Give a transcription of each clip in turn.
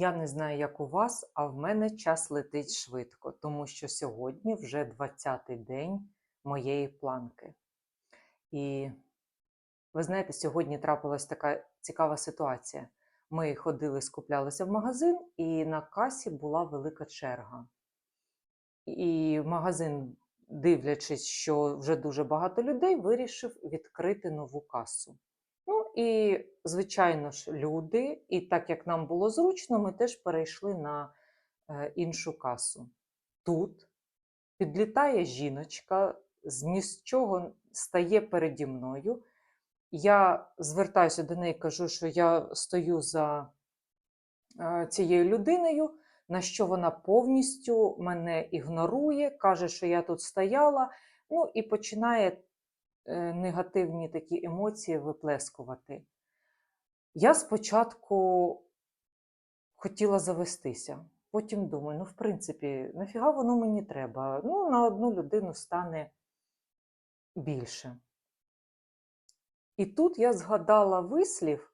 Я не знаю, як у вас, а в мене час летить швидко, тому що сьогодні вже 20-й день моєї планки. І ви знаєте, сьогодні трапилась така цікава ситуація. Ми ходили, скуплялися в магазин, і на касі була велика черга. І магазин, дивлячись, що вже дуже багато людей, вирішив відкрити нову касу. І, звичайно ж, люди, і так як нам було зручно, ми теж перейшли на е, іншу касу. Тут підлітає жіночка, з чого стає переді мною. Я звертаюся до неї, кажу, що я стою за е, цією людиною, на що вона повністю мене ігнорує, каже, що я тут стояла, ну і починає негативні такі емоції виплескувати. Я спочатку хотіла завестися, потім думаю, ну, в принципі, нафіга воно мені треба? Ну, на одну людину стане більше. І тут я згадала вислів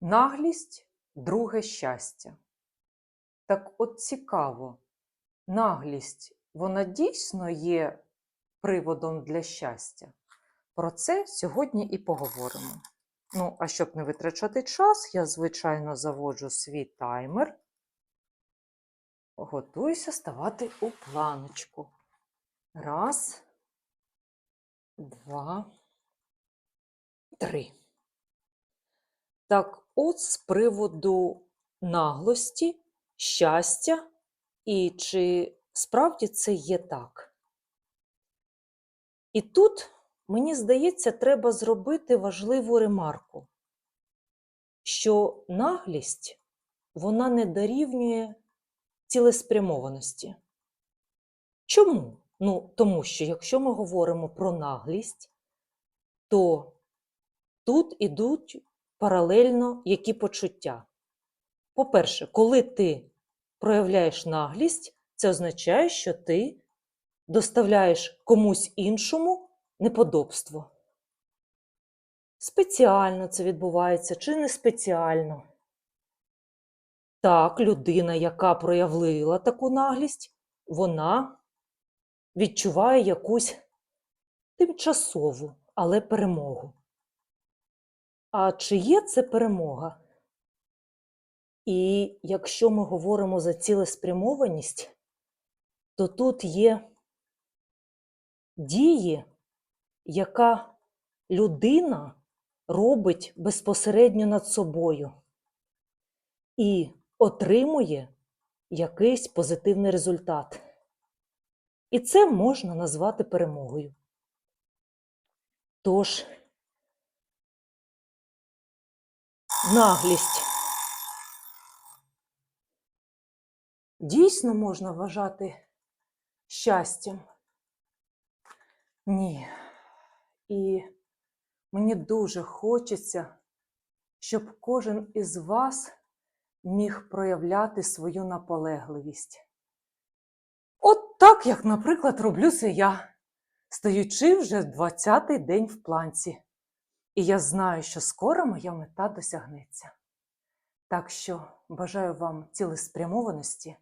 наглість друге щастя. Так от цікаво, наглість, вона дійсно є приводом для щастя. Про це сьогодні і поговоримо. Ну, а щоб не витрачати час, я, звичайно, заводжу свій таймер. Готуюся ставати у планочку. Раз, два, три. Так, от з приводу наглості, щастя, і чи справді це є так. І тут, мені здається, треба зробити важливу ремарку, що наглість вона не дорівнює цілеспрямованості. Чому? Ну, тому що якщо ми говоримо про наглість, то тут ідуть паралельно які почуття. По-перше, коли ти проявляєш наглість, це означає, що ти доставляєш комусь іншому неподобство. Спеціально це відбувається чи не спеціально. Так, людина, яка проявила таку наглість, вона відчуває якусь тимчасову, але перемогу. А чи є це перемога? І якщо ми говоримо за цілеспрямованість, то тут є дії, яка людина робить безпосередньо над собою і отримує якийсь позитивний результат. І це можна назвати перемогою. Тож, наглість дійсно можна вважати щастям? Ні. І мені дуже хочеться, щоб кожен із вас міг проявляти свою наполегливість. От так, як, наприклад, роблю це я, стоючи вже 20-й день в планці. І я знаю, що скоро моя мета досягнеться. Так що бажаю вам цілеспрямованості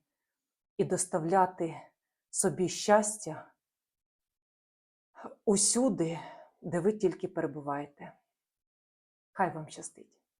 і доставляти собі щастя усюди, де ви тільки перебуваєте. Хай вам щастить!